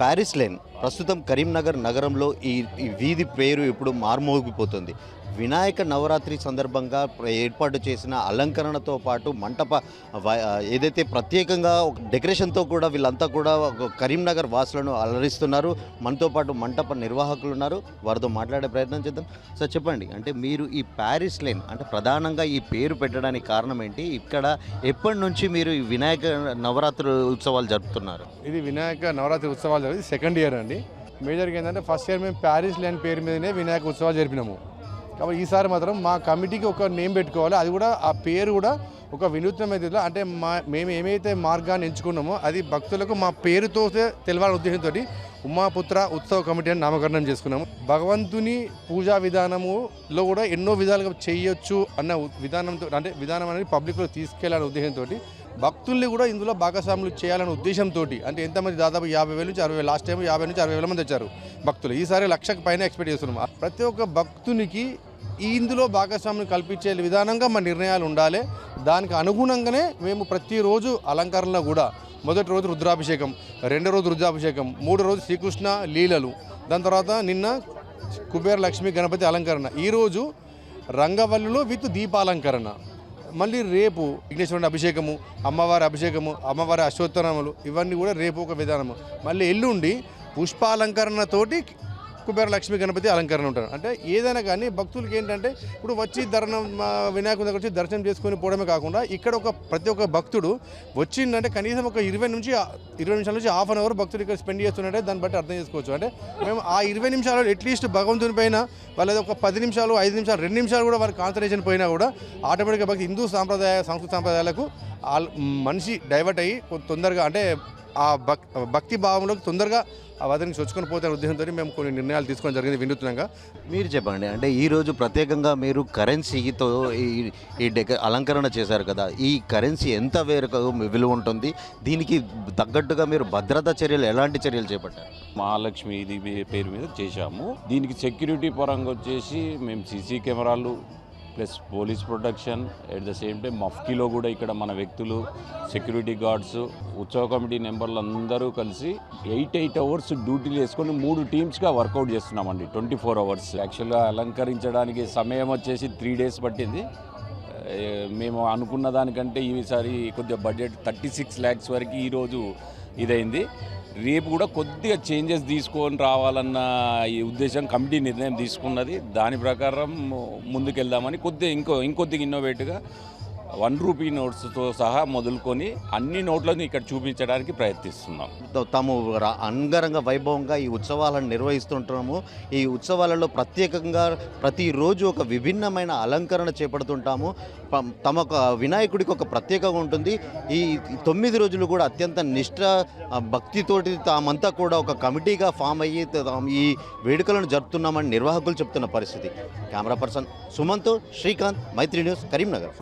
Paris lane ప్రస్తుతం కరీంనగర్ నగరంలో ఈ ఈ వీధి పేరు ఇప్పుడు మార్మోగిపోతుంది. వినాయక నవరాత్రి సందర్భంగా ఏర్పాటు చేసిన అలంకరణతో పాటు మంటప ఏదైతే ప్రత్యేకంగా డెకరేషన్తో కూడా వీళ్ళంతా కూడా ఒక కరీంనగర్ వాసులను అలరిస్తున్నారు. మనతో పాటు మంటప నిర్వాహకులు ఉన్నారు. వారితో మాట్లాడే ప్రయత్నం చేద్దాం. సార్ చెప్పండి అంటే మీరు ఈ ప్యారిస్ లేన్ అంటే ప్రధానంగా ఈ పేరు పెట్టడానికి కారణం ఏంటి? ఇక్కడ ఎప్పటి నుంచి మీరు ఈ వినాయక నవరాత్రి ఉత్సవాలు జరుపుతున్నారు? ఇది వినాయక నవరాత్రి ఉత్సవాలు జరిగింది సెకండ్ ఇయర్ అండి. మేజర్గా ఏంటంటే ఫస్ట్ ఇయర్ మేము ప్యారిస్ లేని పేరు మీదనే వినాయక ఉత్సవాలు జరిపినాము. కాబట్టి ఈసారి మాత్రం మా కమిటీకి ఒక నేమ్ పెట్టుకోవాలి. అది కూడా ఆ పేరు కూడా ఒక వినూత్నమైన అంటే మా మేము ఏమైతే మార్గాన్ని ఎంచుకున్నామో అది భక్తులకు మా పేరుతో తెలవాలని ఉద్దేశంతో ఉమాపుత్ర ఉత్సవ కమిటీ అని నామకరణం చేసుకున్నాము. భగవంతుని పూజా విధానములో కూడా ఎన్నో విధాలుగా చేయొచ్చు అన్న విధానంతో అంటే విధానం అనేది పబ్లిక్లో తీసుకెళ్ళాలనే ఉద్దేశంతో భక్తుల్ని కూడా ఇందులో భాగస్వాములు చేయాలనే ఉద్దేశంతో అంటే ఎంతమంది దాదాపు యాభై వేల నుంచి అరవై వేలు లాస్ట్ టైం యాభై నుంచి అరవై వేల మంది వచ్చారు భక్తులు. ఈసారి లక్షకు పైన ఎక్స్పెక్ట్ చేస్తున్నాం. ప్రతి ఒక్క భక్తునికి ఇందులో భాగస్వామిని కల్పించే విధానంగా మా నిర్ణయాలు ఉండాలి. దానికి అనుగుణంగానే మేము ప్రతిరోజు అలంకరణలో కూడా మొదటి రోజు రుద్రాభిషేకం రెండో రోజు రుద్రాభిషేకం మూడో రోజు శ్రీకృష్ణ లీలలు దాని తర్వాత నిన్న కుబేర లక్ష్మి గణపతి అలంకరణ. ఈరోజు రంగవల్లులో విత్ దీపాలంకరణ. మళ్ళీ రేపు విఘ్నేశ్వరుని అభిషేకము అమ్మవారి అభిషేకము అమ్మవారి అశ్వోత్తరములు ఇవన్నీ కూడా రేపు ఒక విధానము. మళ్ళీ ఎల్లుండి పుష్పాలంకరణతోటి కుబేర లక్ష్మి గణపతి అలంకరణ ఉంటారు. అంటే ఏదైనా కానీ భక్తులకి ఏంటంటే ఇప్పుడు వచ్చి దర్శనం వినాయకుని దగ్గర వచ్చి దర్శనం చేసుకొని పోవడమే కాకుండా ఇక్కడ ఒక ప్రతి ఒక్క భక్తుడు వచ్చిందంటే కనీసం ఒక ఇరవై నుంచి ఇరవై నిమిషాల నుంచి హాఫ్ అన్ అవర్ భక్తులు ఇక్కడ స్పెండ్ చేస్తున్నట్టే దాన్ని బట్టి అర్థం చేసుకోవచ్చు. అంటే మేము ఆ ఇరవై నిమిషాలు అట్లీస్ట్ భగవంతుని పైన వాళ్ళది ఒక పది నిమిషాలు ఐదు నిమిషాలు రెండు నిమిషాలు కూడా వారి కాన్సన్ట్రేషన్ పోయినా కూడా ఆటోమేటిక్గా భక్తి హిందూ సాంప్రదాయ సంస్కృత సాంప్రదాయాలకు మనిషి డైవర్ట్ అయ్యి తొందరగా అంటే ఆ భక్ భక్తి భావంలోకి తొందరగా ఆ వదని చొచ్చుకొని పోతే ఉద్దేశంతో మేము కొన్ని నిర్ణయాలు తీసుకోవడం జరిగింది వినూత్నంగా. మీరు చెప్పండి అంటే ఈ రోజు ప్రత్యేకంగా మీరు కరెన్సీతో ఈ ఈ డెక అలంకరణ చేశారు కదా ఈ కరెన్సీ ఎంత వేరకు విలువ ఉంటుంది? దీనికి తగ్గట్టుగా మీరు భద్రతా చర్యలు ఎలాంటి చర్యలు చేపట్టారు? మహాలక్ష్మి ఇది మీ- పేరు మీద చేశాము. దీనికి సెక్యూరిటీ పరంగా వచ్చేసి మేము సీసీ కెమెరాలు plus police protection at the same time మఫ్కీలో కూడా ఇక్కడ మన వ్యక్తులు సెక్యూరిటీ గార్డ్స్ ఉత్సవ కమిటీ మెంబర్లు అందరూ కలిసి ఎయిట్ ఎయిట్ అవర్స్ డ్యూటీలు వేసుకొని మూడు టీమ్స్గా వర్కౌట్ చేస్తున్నామండి ట్వంటీ ఫోర్ అవర్స్. యాక్చువల్గా అలంకరించడానికి సమయం వచ్చేసి త్రీ డేస్ పట్టింది. మేము అనుకున్న దానికంటే ఈసారి కొద్దిగా బడ్జెట్ థర్టీ సిక్స్ ల్యాక్స్ వరకు ఈరోజు ఇదైంది. రేపు కూడా కొద్దిగా చేంజెస్ తీసుకొని రావాలన్న ఈ ఉద్దేశం కమిటీ నిర్ణయం తీసుకున్నది. దాని ప్రకారం ముందుకెళ్దామని కొద్దిగా ఇంకో ఇంకొద్దిగా ఇన్నోవేట్గా వన్ రూపీ నోట్స్తో సహా మొదలుకొని అన్ని నోట్లను ఇక్కడ చూపించడానికి ప్రయత్నిస్తున్నాం. తాము అంగరంగ వైభవంగా ఈ ఉత్సవాలను నిర్వహిస్తుంటున్నాము ఈ ఉత్సవాలలో ప్రత్యేకంగా ప్రతిరోజు ఒక విభిన్నమైన అలంకరణ చేపడుతుంటాము. తమ ఒక వినాయకుడికి ఒక ప్రత్యేకంగా ఉంటుంది. ఈ తొమ్మిది రోజులు కూడా అత్యంత నిష్ఠ భక్తితోటి తామంతా కూడా ఒక కమిటీగా ఫామ్ అయ్యి తాము ఈ వేడుకలను జరుపుతున్నామని నిర్వాహకులు చెప్తున్న పరిస్థితి. Camera person Sumanth Srikanth Maitri news Karimnagar.